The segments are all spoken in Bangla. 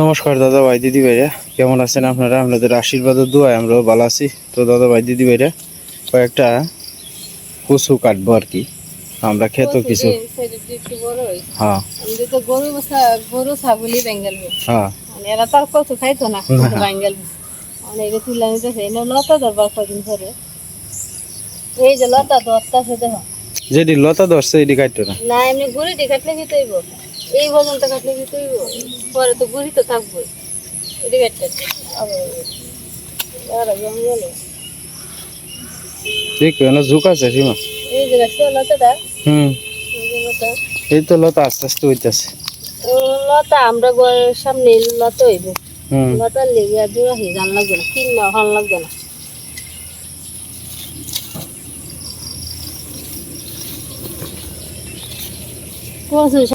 নমস্কার দাদা ভাই দিদি ভাইরা। কেমন আছেন আপনারা? আপনাদের আশীর্বাদ দোয়ায় আমরাও ভালো আছি। তো দাদা ভাই দিদি ভাইরা কয়েকটা কচু কাটবো আর কি। আমরা খেতো কিছু। হ্যাঁ। হ্যাঁ। মানে এরা তো আর কচু খাইতো না বেঙ্গল মানে তুলে নিতেছে এনে লতা ধরবার কদিন ধরে। এই যে লতা ধরতেছে দেখো। যেটি লতা ধরছে এটি কাটতো না। না এমনি গুড়িটি কাটলে কি তৈব এই পর্যন্ত কাটলে কি তৈব পরে তো গুড়ি তো থাকব এটি কাটতে আবার আর জঙ্গলে ঠিক না ঝুঁক আছে সীমা। এই যে গাছটা লতাটা? হুম। এই লতা? তো লতা আস্তে আস্তে হইতেছে লতা আমরা ঘরের সামনে লতা হইব। হুম। লতার লেগে আর জোড়া হয়ে জান লাগবে না লাগবে না। কচু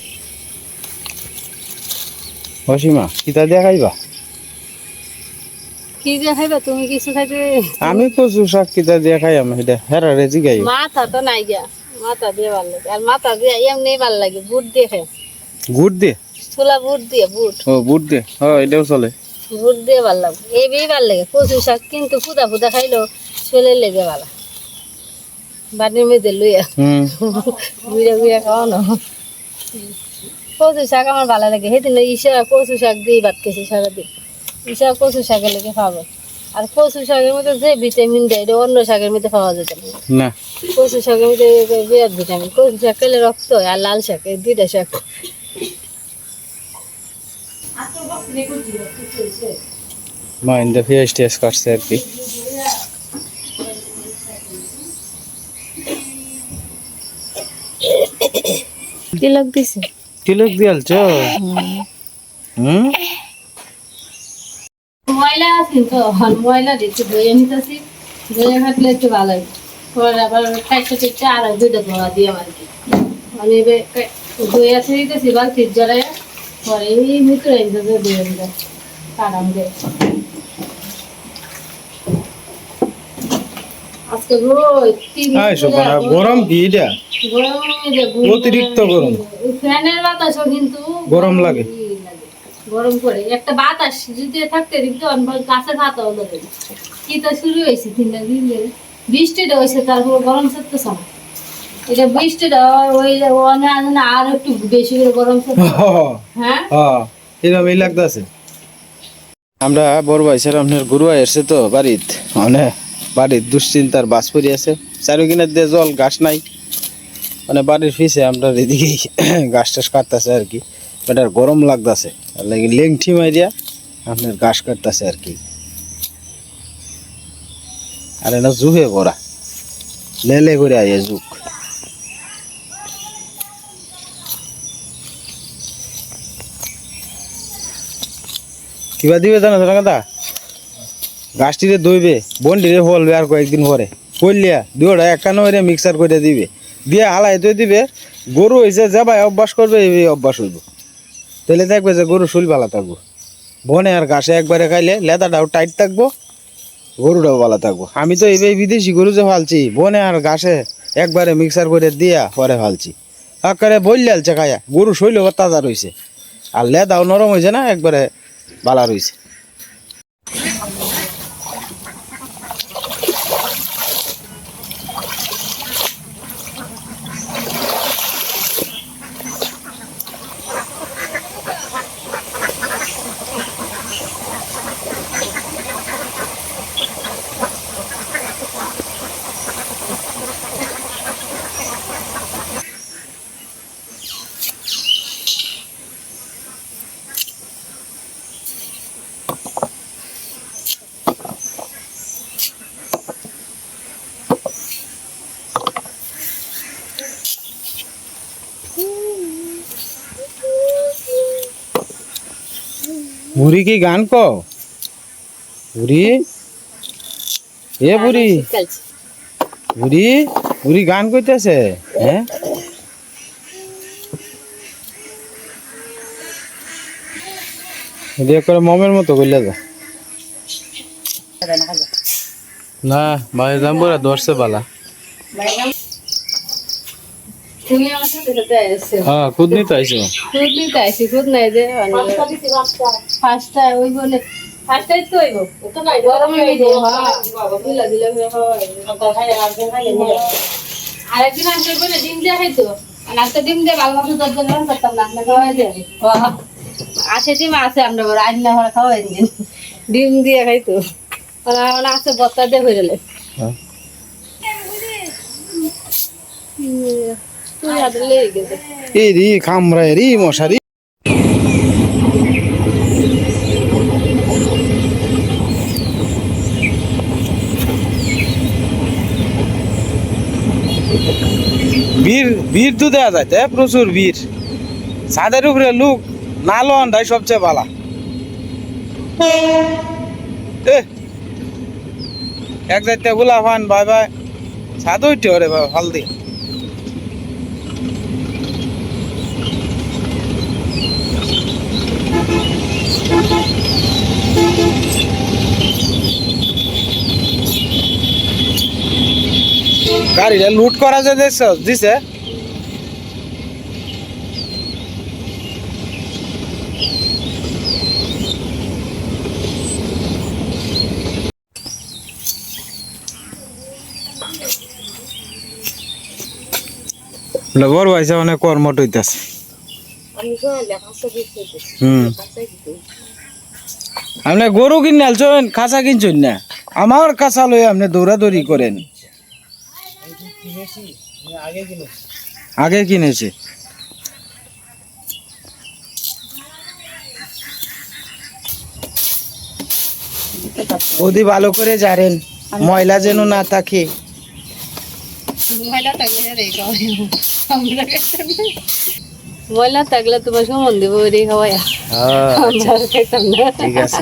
শাক কিতা দিয়া খাইবা? কি যে খাইবা? তুমি কিছু খাইতে আমি কচু শাক কিতা দিয়া খাই আমি সেটা হেরা রেজি গাই মাথা তো নাই গিয়া। মাথা দিয়ে ভালো লাগে। আর মাথা দিয়ে এমনি ভালো লাগে বুট দিয়ে খাই। গুড় দিয়ে? ছোলা বুট দিয়ে বুট। ও বুট দিয়ে। হ্যাঁ এটাও চলে। বুট দিয়ে ভালো লাগে। এই ভালো লাগে। কচু শাক কিন্তু ফুদা ফুদা খাইলেও চলে লেগে ভালো বাড়ির মধ্যে লইয়া। হুম ঘুরে ঘুরে খাওয়া না। কচু শাক আমার ভালো লাগে। সেদিন ইসা কচু শাক দিয়ে ভাত খেয়েছি সারাদিন। ইসা কচু শাকের লেগে খাব। আর কচু শাকের মধ্যে যে ভিটামিন দেয় এটা অন্য শাকের মধ্যে পাওয়া যেত না। কচু শাকের মধ্যে বিরাট ভিটামিন কচু শাক খেলে রক্ত হয় আর লাল শাক এই দুইটা শাক। মা ইন্দা পেঁয়াজ টেস কাটছে আর কি। তিলক দিছে? তিলক দিয়ালছ হুম? ময়লা আছে তো আর ময়লা একটু ধুয়ে নিতেছি। বইয়ে খাটলে একটু ভালো হয়। পরে আবার খাইতে খাইতে আর দুইটা ধোয়া দিয়ে আমার কি মানে ধুয়ে আছে দিতেছি বা ফ্রিজ জ্বালায় পরে এই ভিতরে ধুয়ে দিয়ে কাটাম দিয়ে। আজকে রোজ আই সোনা গরম কি এটা? গরম এই যে গুড় অতিরিক্ত গরম। ফ্যানের বাতাসও কিন্তু গরম লাগে। গরম করে। একটা বাতাস যদি থাকতে দিত গাছের হলো কি তো শুরু হয়েছে তিনটা দিলে বৃষ্টিটা হয়েছে তারপর গরম না। এটা বৃষ্টিটা ওই অনেক আর একটু বেশি করে গরম হ্যাঁ। হ্যাঁ? এরকমই লাগতেছে। আমরা বড় ভাই স্যার আপনার গুরু এসছে তো বাড়িতে। মানে বাড়ির দুশ্চিন্তার বাস পরি আছে। চারো কিনার দিয়ে জল গাছ নাই। মানে বাড়ির ফিসে আমরা এদিকে গাছ টাছ কাটতেছে আর কি। এটার গরম লাগতেছে। লাগে লেংঠি মারিয়া আপনার গাছ কাটতেছে আর কি। আর এটা জুহে ভরা। লেলে করে আইয়ে জুক। কিবা দিবে জানো কথা? গাছটিরে দইবে বন্ডিরে ফলবে আর কয়েকদিন পরে। ফলিয়া দুটা একান্ন করে মিক্সার করে দিবে। দিয়ে হালাই দই দিবে, গরু হয়েছে যাবাই অভ্যাস করবে, এই অভ্যাস হইব। তাহলে দেখবে যে গরু শরীর ভালো থাকব। বনে আর ঘাসে একবারে খাইলে লেদাটাও টাইট থাকব, গরুটাও ভালো থাকব। আমি তো এই বিদেশি গরু যে ফালছি, বনে আর ঘাসে একবারে মিক্সার করে দিয়া পরে ফালছি। আকারে বললে খায়া, গরু শৈল তাজা রয়েছে আর লেদাও নরম হয়েছে না, একবারে ভালো রয়েছে বুড়ি কি গান ক বুড়ি এ বুড়ি বুড়ি বুড়ি গান কইতেছে হ্যাঁ দিয়ে করে মমের মতো কইলে যা না ভাই দাম বড় দর্শে বালা তুমি আমার সাথে সাথে এসছো হ্যাঁ খুদ নিতে আইসো খুদ নিতে আসি খুদ নাই যে ফার্স্টটা ওই বলে ফার্স্টটাই তো হইব। গরমে হইব হ্যাঁ দিলা দিলা আর একদিন আসলে বলে ডিম দিয়ে খাইতো। আর ডিম দিয়ে ভালো মতো দরজা গরম করতাম না আপনাকে খাওয়াই দিয়ে আছে ডিম আছে আমরা বড় আজ না খাওয়াই দিন ডিম দিয়ে খাইতো। ওরা ওরা আছে বত্তা দিয়ে হয়ে গেলে। হ্যাঁ। এই রি খামরায় মশারি। বীর বীর তো দেওয়া যায় তাই প্রচুর বীর। ছাদের উপরে লুক না লন তাই সবচেয়ে ভালা এক যাইতে গোলাপ ফান বাই বাই। ছাদ উঠতে ওরে বাবা, হালদি। গাড়িটা লুট করা যে দিছে বড় ভাইসা অনেক কর্মট হইতাছে। আপনি গরু কিনে আলছেন খাঁচা কিনছেন না। আমার কাঁচা লই আপনি দৌড়াদৌড়ি করেন। আগে কিনেছে। ওদি ভালো করে জানেন ময়লা যেন না থাকে। ময়লা থাকলে তোমার খাওয়াই না। ঠিক আছে।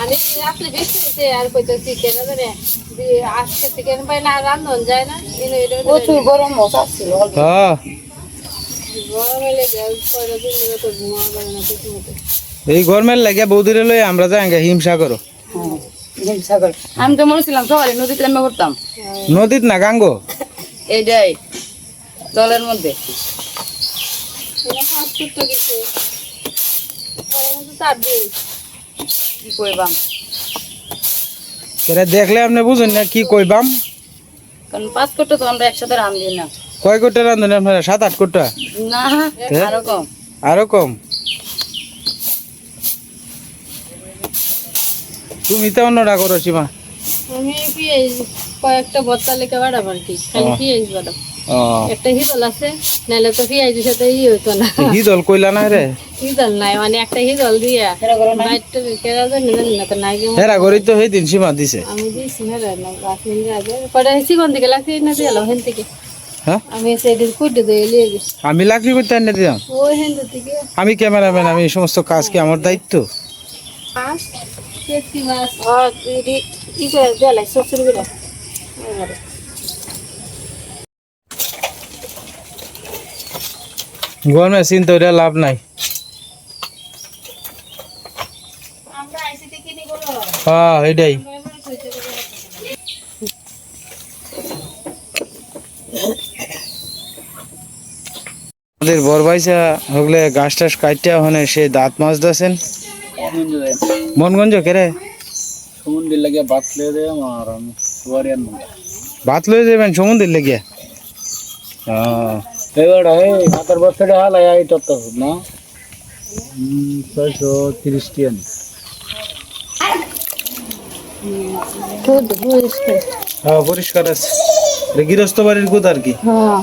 আমি আপনি বেশি হয়েছে আর কইতেছি কেন জানে আজকে চিকেন পাই না রান্ধন যায় না প্রচুর গরম হ্যাঁ। এই গরমের লাগে বৌদিরে লই আমরা যাই হিংসা করো। আমি তো মরেছিলাম সকালে নদীতে নেমে করতাম নদীত না গাঙ্গো? এইটাই জলের মধ্যে। কিছু? কি কইবাম? দেখলে আপনি বুঝেন না কি কইবাম। কারণ পাঁচ কোটা তো আমরা একসাথে রান্ধি না। কয় কোটা রান্ধেন আপনারা? সাত আট কোটা? না আরও কম। আরও কম? তুমি তো অন্যটা করো সীমা। আমি পেঁয়াজ কয়েকটা বত্তা লেখা বাড়াম আর কি? খালি পেঁয়াজ বাড়াম ও একটা হিদল আছে নাহলে তো পেঁয়াজের সাথে ই হইতো না। হিদল কইলা না রে? হিদল নাই মানে একটা হিদল দিয়া। বাইরটা কেরা জানি জানি না তো নাই কি হেরা করি তো সেই দিন সীমা দিছে। আমি দিয়েছি না রে না পাঁচ মিনিট আগে পরে সিগন থেকে লাগছে না দিয়ে হেন থেকে। হ্যাঁ? আমি গেছি। আমি লাকড়ি করতে দিলাম। আমি ক্যামেরাম্যান আমি এই সমস্ত কাজ কি আমার দায়িত্ব? ই করে শ্বশুর গরমে চিন্তা করে লাভ নাই। হ্যাঁ এটাই আমাদের বড় ভাইসা হগলে গাছ টাছ কাটতে ওখানে সে দাঁত মাছ দাসেন মনগঞ্জ কেরে সমুদ্র লাগে বাত লে দে আর ভাত লয়ে যাবেন সমুদ্রের লেগে? হ্যাঁ। এবারে হে বছরে হাল আই তত্ত্ব না? ছয়শো তিরিশ টিয়ান হ্যাঁ পরিষ্কার আছে। গৃহস্থ বাড়ির গুদ আর কি। হ্যাঁ।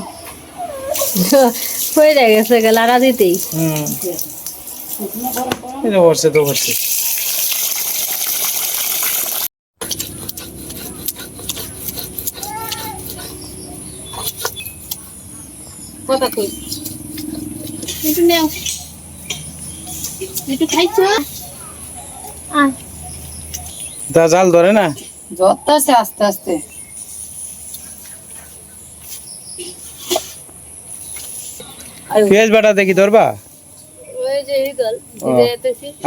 হয়ে গেছে লাড়া দিতেই। হুম। এই বসছে তো বসছে কথা কই? একটু নেও। একটু খাইছো? তা জাল ধরে না। আছে আস্তে আস্তে। পেঁয়াজ বাটা দেখি ধরবা?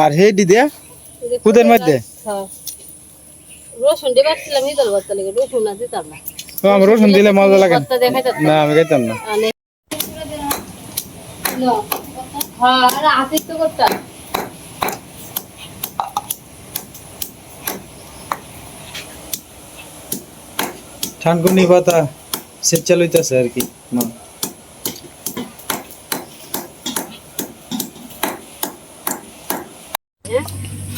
আর হে দি দিয়া কুদের মধ্যে? হ্যাঁ। রসুন দিয়ে বাড়ছিলাম এই বাচ্চা লেগে রসুন না দিতাম না। রসুন দিলে মজা লাগে না। আমি খাইতাম না। তো ঠানকুনি পাতা সেচ চালুইতেছে আর কি।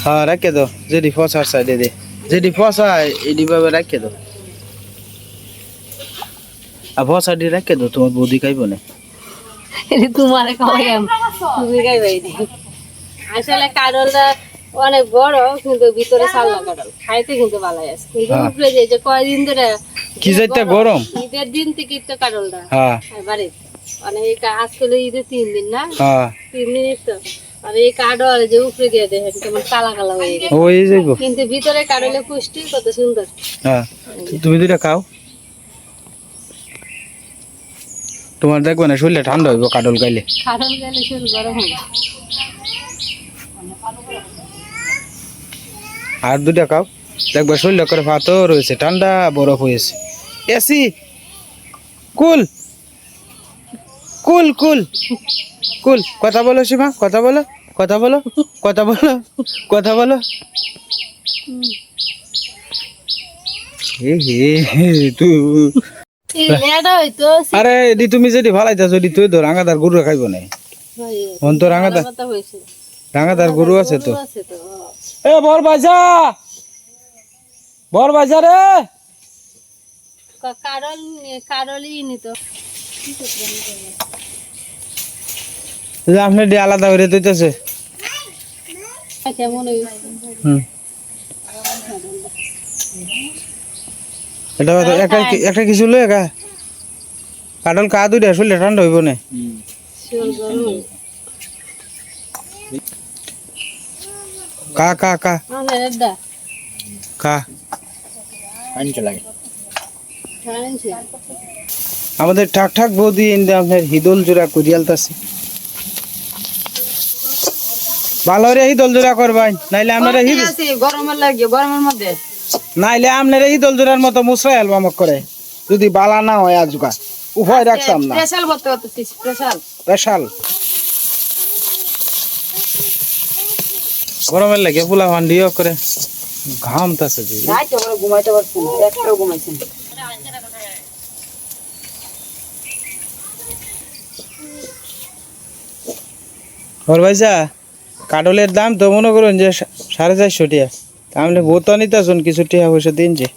হ্যাঁ রাখে দো যেটি ফসার সাইডে দে যদি ফসা এটি ভাবে রাখে দো আর ফসা দিয়ে রাখে দো তোমার বৌদি খাইব না। তোমার তুমি আসলে কারলটা অনেক বড় কিন্তু ভিতরে সাল্লা কারল খাইতে কিন্তু ভালো আছে। কিন্তু হ্যাঁ। উপরে যে যে কয়দিন ধরে কি যাইতে গরম ঈদের দিন থেকে তো কারলটা হ্যাঁ। এবারে মানে এই আজকাল ঈদের তিন দিন না? হ্যাঁ। তিন দিনই তো। আর এই কাডল যে উপরে দিয়ে দেখেন কেমন কালা কালা হয়ে গেছে। কিন্তু ভিতরে কাডলে পুষ্টি কত সুন্দর। হ্যাঁ। তুমি দুইটা খাও। তোমার দেখবে না শরীরটা ঠান্ডা হইব কাটল কাডল শরীর গরম হবে আর দুটা খাও দেখবে শরীরটা করে পাথর হয়েছে ঠান্ডা বরফ হয়েছে। এসি কুল কুল কুল কুল কথা বলো সীমা কথা বলো কথা বলো কথা বলো কথা বলো। হে হে তুই আরে এডি তুমি যদি ভালাইতা যদি তুই তো রাঙাদার গরু খাইব না অন তো রাঙাদার রাঙাদার গরু আছে তো। এ বর বাজা বর বাজা রে! কা- কারল কারলই নিত আপনি ডি আলাদা করে দিতেছে। কেমন ওই হুম। এটা তো একটা কি- একটা কিছু লয়ে গা। কাটল কা দুইটা শুনলে ঠান্ডা হইব না। কা কা কা। কা। আমাদের ঠাক ঠাক বৌদি ইন্দে হিদল জোড়া করিয়ালতাছে ভালো রে করবাই নাইলে আপনারা আছে গরমের লাগে গরমের মধ্যে। নাইলে আপনারা জোড়ার মতো মুসরাই আলবাম করে। যদি বালা না হয় আজকা উভয় রাখতাম না। স্পেশাল করতেছি স্পেশাল স্পেশাল। গরমের লাগে পোলা ভান্ডিও করে। ঘামতাছে রাইতে আমরা ঘুমাইতে পারছি না একটাও ঘুমাইছি না। ওর ভাইসা কাটলের দাম তো মনে করুন যে সাড়ে চারশো টিয়া। তাহলে বোতা নিতেছুন কিছু টিয়া পয়সা দিন যে।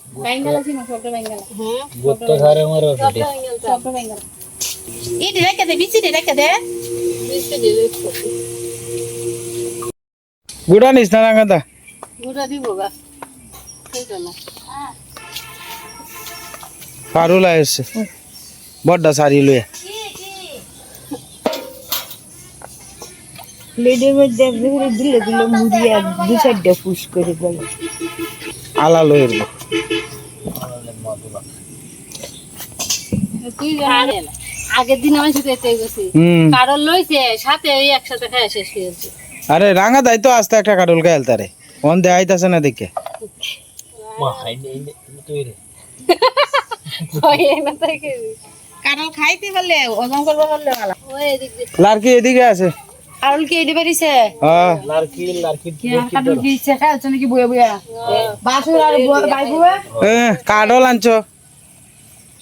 হ্যাঁ গুড়া নিস না রাঙাদা? পারুলা এসছে বড্ডা সারি লইয়া। প্লেটের মধ্যে একবারে দিলে দিলে মুড়িয়ে দু চারটা পুশ করে গেল আলা লইয়ের গো। তুই জানি না আগের দিন আমার সাথে এতে গেছি। হুম। লইছে সাথে ওই একসাথে খাই শেষ হয়েছে আরে রাঙাদাই তো আস্তে একটা কাটল গাইল তারে। অন দে আইতাছে না দেখে। মা তুই রে। কারণ খাইতে পারলে ওজন ওই এদিক দিয়ে। লারকি এদিকে আছে। কারণ কি এটি পারিছে হ্যাঁ লারকি কারণ কি ইচ্ছে খাই হচ্ছে নাকি বয়ে বয়ে বাসুর আর বাই বয়ে এ, কাডল আনছ।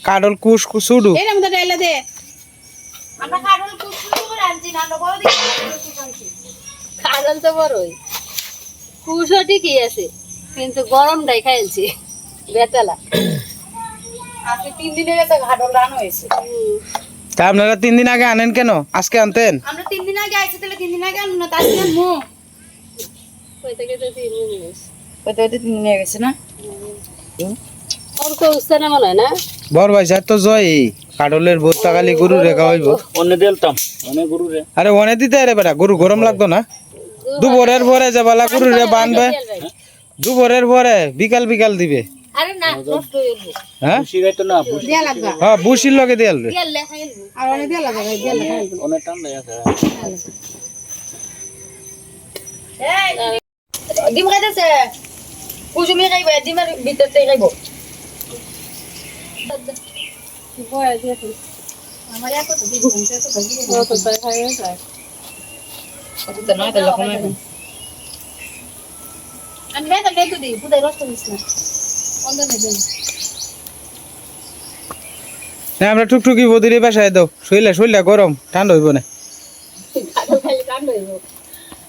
কাডল কুস কুসুডু এর মধ্যে ডাইলা দে। কারণ তো বড়ই কুশো ঠিকই আছে? কিন্তু গরমটাই খাইছি বেতালা। আজকে তিন দিনের একটা ঘাটল রান হয়েছে তা আপনারা তিন দিন আগে আনেন কেন? আজকে আনতেন? আমরা তিন দিন আগে আইছি তাহলে তিন দিন আগে আনব না তার দিন তো তিন ওইটা তিন দিন গেছে না? তো উঠছে না মনে না? বর ভাই স্যার তো জয়। কাডলের ভোরটা খালি গরু রেখা হইব অন্য দিলতাম অনেক গরু রে। আরে অনে দিতে আরে বেটা গরু গরম লাগতো না? দুপুরের পরে যে বালা গরু রে বানবে দুপুরের পরে বিকাল বিকাল দিবে। আরে না নষ্ট হয়ে যাব হ্যাঁ? বুসি গাইতো না বুসি দেয়া লাগবে। হ্যাঁ বুসির লগে দিয়ে আলবে তেল লেখা আর অনেক দেয়া লাগবে দেয়া লাগবে অনেক ঠান্ডা আছে। ডিম খাইতেছে? কুচুমি খাইবে ডিমের ভিতর থেকে খাইব। বয়া দিয়ে তো। আমার এত তো দিব এত তো দিব ও তো তাই খাইয়ে যায়। কত তো নয় তো লক্ষণ আমি বেটা বেটু দিই পুদাই রস করিস না। না আমরা টুকটুকি বদিরে বাসায় দাও। শৈলা শৈলা গরম ঠান্ডা হইব না।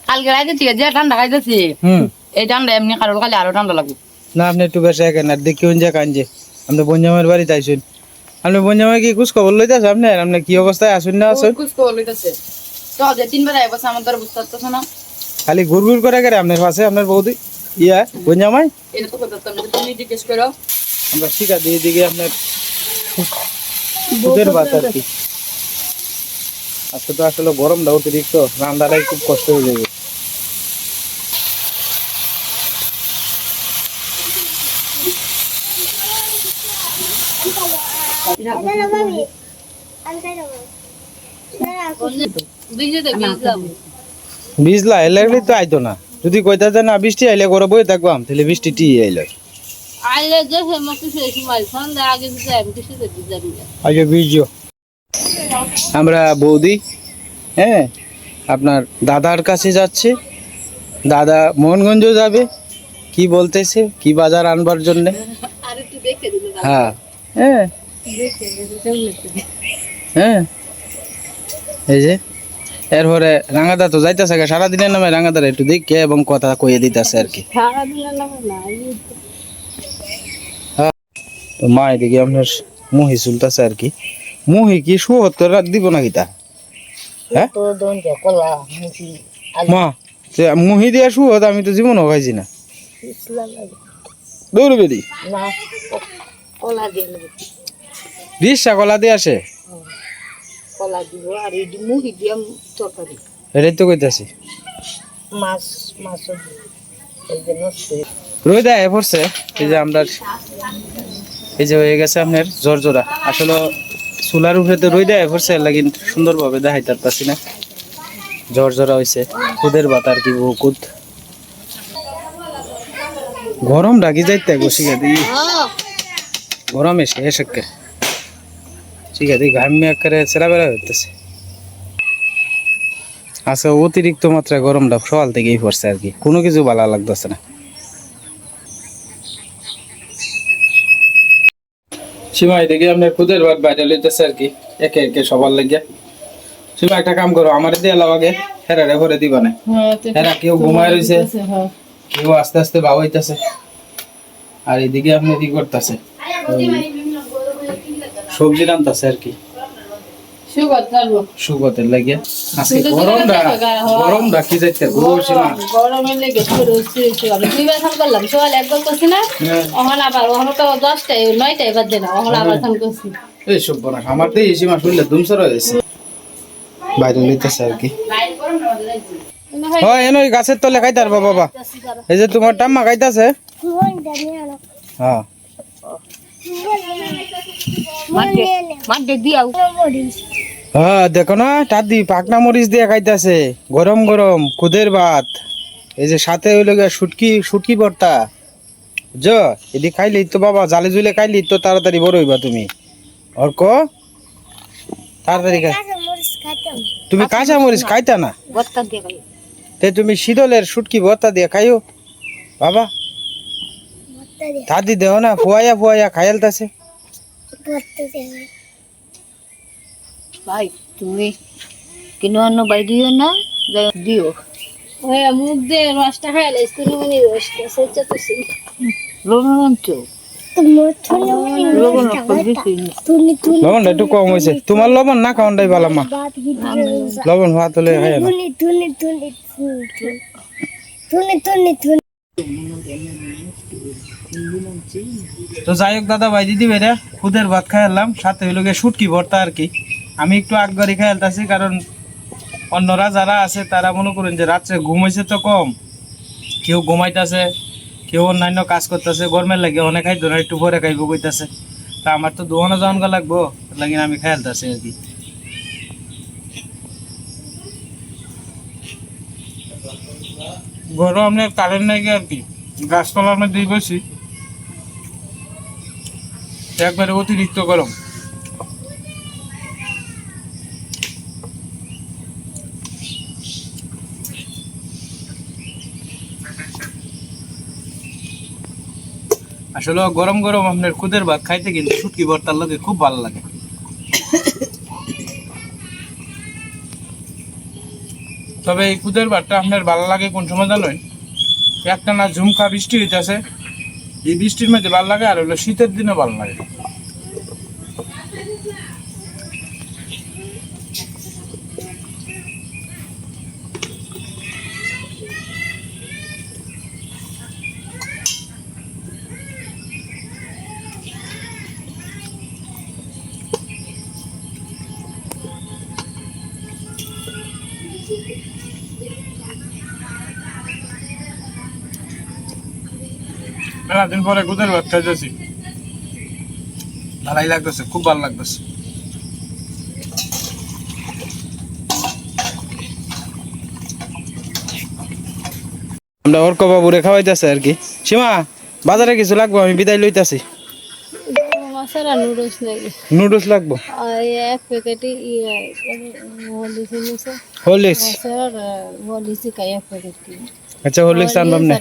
কালকে রাইতে থেকে যে ঠান্ডা খাইতেছি। এই ঠান্ডা এমনি কারোর খালি আরও ঠান্ডা লাগবে। না আপনি একটু বাসায় কেন আর দেখি কোন জায়গা কানছে আমরা বঞ্জামের বাড়িতে আইসুন। আপনি বঞ্জামাই কি কুছ খবর লইতেছে আপনি? আপনি কি অবস্থায় আসুন না আসুন কুছ কো লইতাছে। তো যে তিনবার আইবো আমার তোর বুঝতে পারতেছ না। খালি ঘুর ঘুর করে গেলে আপনার পাশে আপনার বৌদি। ইয়া বঞ্জামাই এটা তো কথা তুমি জিজ্ঞেস করো। আমরা শিখা দিয়ে দিকে আপনার ভাত আর কি। আজকে তো আসলে গরমটা অতিরিক্ত রান্নাটাই খুব কষ্ট হয়ে যাবে। ভিজলাম। তো আইতো না। যদি কইতা যে না বৃষ্টি আইলে ঘরে বই থাকবাম তাহলে বৃষ্টি টি আইলে। আইলে যে ফেমাস কিছু সন্ধ্যা আগে না। আগে বীজও আমরা বৌদি হ্যাঁ আপনার দাদার কাছে যাচ্ছে। দাদা মোহনগঞ্জ যাবে। কি বলতেছে কি বাজার আনবার জন্য। হ্যাঁ হ্যাঁ? হ্যাঁ। এই যে এরপরে রাঙাদা তো যাইতেছে সারাদিনের নামে রাঙাদার একটু দেখে এবং কথা কইয়ে দিতেছে আর কি। এই তো মা এদিকে আপনার মুহি চুলতেছে আর কি। মুহি কি সুহত্তর রাত দিব নাকি তা? হ্যাঁ? মা সে মুহি দিয়া সুহত আমি তো জীবনও খাইছি না। দৌড় বেরি রিসা কলা দিয়ে আসে? কলা দিব আর এই দিয়ে তরকারি। এটাই তো কইতাছি মাছ মাছ রোদ আয় পড়ছে এই যে আমরা এই যে হয়ে গেছে আপনার আসলে চুলার উপরে তো রোদ আয় পড়ছে লাগি সুন্দরভাবে দেখাইতে পারতাছি না। জ্বর জোড়া হয়েছে কুদের বাত আর কি বহুত। গরম ডাকি যাইতে গোসিকা দি। গরমে শেষ একে ঠিক আছে ঘামিয়ে করে সেরা বেড়া হইতেছে। আচ্ছা অতিরিক্ত মাত্রায় গরমটা সকাল থেকেই পড়ছে আর কি কোনো কিছু ভালো লাগতেছে না। সীমা এদিকে আপনার খুদের ভাত বাইরে লইতেছে আর কি একে একে সবার লাগিয়া সীমা একটা কাম করো আমার দিয়ে এলাও আগে হেরারে ভরে দিবা না। হেরা কেউ ঘুমায় রয়েছে কেউ আস্তে আস্তে বাবাইতেছে। আর এদিকে আপনি কি করতেছে? সবজি রান্তাছে আর কি। সুগার ধরবো। সুগতের লাগিয়া আজকে গরমটা গরমটা কি যাইতে গো সীমা গরমের লেগে শুরু শুরু দুইবার ফোন করলাম সকাল একবার করছি না। হ্যাঁ। আবার তো দশটায় নয়টায় বাজে না ওখানে আবার ফোন করছি। এই সব বনা আমার তো এই সীমা শুনলে দুমসর হয়েছে বাইরে আর কি। হয় এনো গাছের তলে খাইতে পারব বাবা। এই যে তোমার টাম্মা খাইতেছে। হ্যাঁ। দিয়াও হ্যাঁ দেখো না টাদি পাকনা মরিচ দিয়ে খাইতেছে। গরম গরম খুদের ভাত। এই যে সাথে হইল গিয়া শুটকি শুটকি ভর্তা। জ এদি খাইলি তো বাবা জালে জুলে খাইলি তো তাড়াতাড়ি বড় হইবা তুমি। অর্ক তাড়াতাড়ি তুমি কাঁচা মরিচ খাইতা না? তে তুমি শীতলের শুটকি ভর্তা দিয়ে খাইও। বাবা। দাদি দেও না ফুয়াইয়া ফুয়াইয়া খাইলতাছে ভাই তুমি কিনো অন্য বাই দিও না দিও। ওই মুখ দিয়ে রসটা খাই লাইস তুমি মনে রসটা সেটা তো। লবণ তো লবণ একটু কম হয়েছে। তোমার লবণ না খাওয়ানটাই ভালো মা। লবণ খাই না। তো যাই হোক, দাদা ভাই, দিদি বেরে খুদের ভাত খাই এলাম সাথে হইল গিয়ে শুটকি ভর্তা আর কি। আমি একটু আগবাড়ি খাই এলতাছি কারণ অন্যরা যারা আছে, তারা মনে করেন যে রাত্রে ঘুমাইছে তো কম। কেউ ঘুমাইতেছে, কেউ অন্যান্য কাজ করতেছে, গরমের লাগে অনেক খাইতো না, একটু পরে খাইবো কইতাছে। তা আমার তো দোকানে যাওয়ান লাগবো লাগিন আমি খাই এলতাছি আর কি। গরম আপনার কারেন্ট নাই আর কি? গাছপালা আমরা দিয়ে বসি। একবারে অতিরিক্ত গরম। আসলে গরম গরম আপনার খুদের ভাত খাইতে কিন্তু শুটকি ভর্তার লোকে খুব ভালো লাগে। তবে এই কুদের বারটা আপনার ভালো লাগে কোন সময় জানেন একটা না ঝুমকা বৃষ্টি হইতেছে। এই বৃষ্টির মধ্যে ভালো লাগে আর হলো শীতের দিনে ভালো লাগে। দিন পরে খুদের ভাত খাইতেছি। ভালোই লাগতেছে খুব ভালো লাগতেছে। আমরা অর্ক বাবুরে খাওয়াইতেছে আর কি। সীমা বাজারে কিছু লাগবো? আমি বিদায় লইতাছি। নুডলস লাগবো। এক প্যাকেটে আচ্ছা হরলিক্স আনবাম না।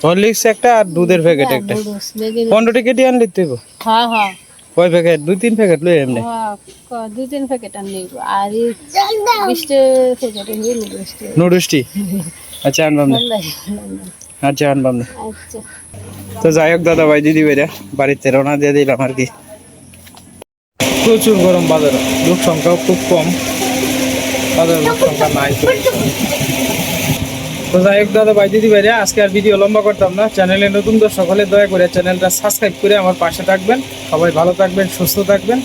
হরলিক্স একটা আর দুধের প্যাকেট একটা। পনেরো টিকেটই আনলি তুই হ্যাঁ হ্যাঁ। কয় প্যাকেট দুই তিন প্যাকেট লই এমনি? দুই তিন প্যাকেট আনলি আর বিশটা প্যাকেট আচ্ছা আনবাম না। আচ্ছা আনবাম না। আচ্ছা। তো যাই হোক দাদা ভাই দিদি ভাইরা বাড়িতে রওনা দিয়ে দিলাম আর কি। প্রচুর গরম বাজার। লোক সংখ্যাও খুব কম। বাজারে লোক সংখ্যা নাই। তো যাই হোক দাদা ভাই, দিদি ভাইরা, আজকে আর ভিডিও লম্বা করতাম না। চ্যানেলে নতুন দর্শক হলে দয়া করে চ্যানেলটা সাবস্ক্রাইব করে আমার পাশে থাকবেন। সবাই ভালো থাকবেন, সুস্থ থাকবেন।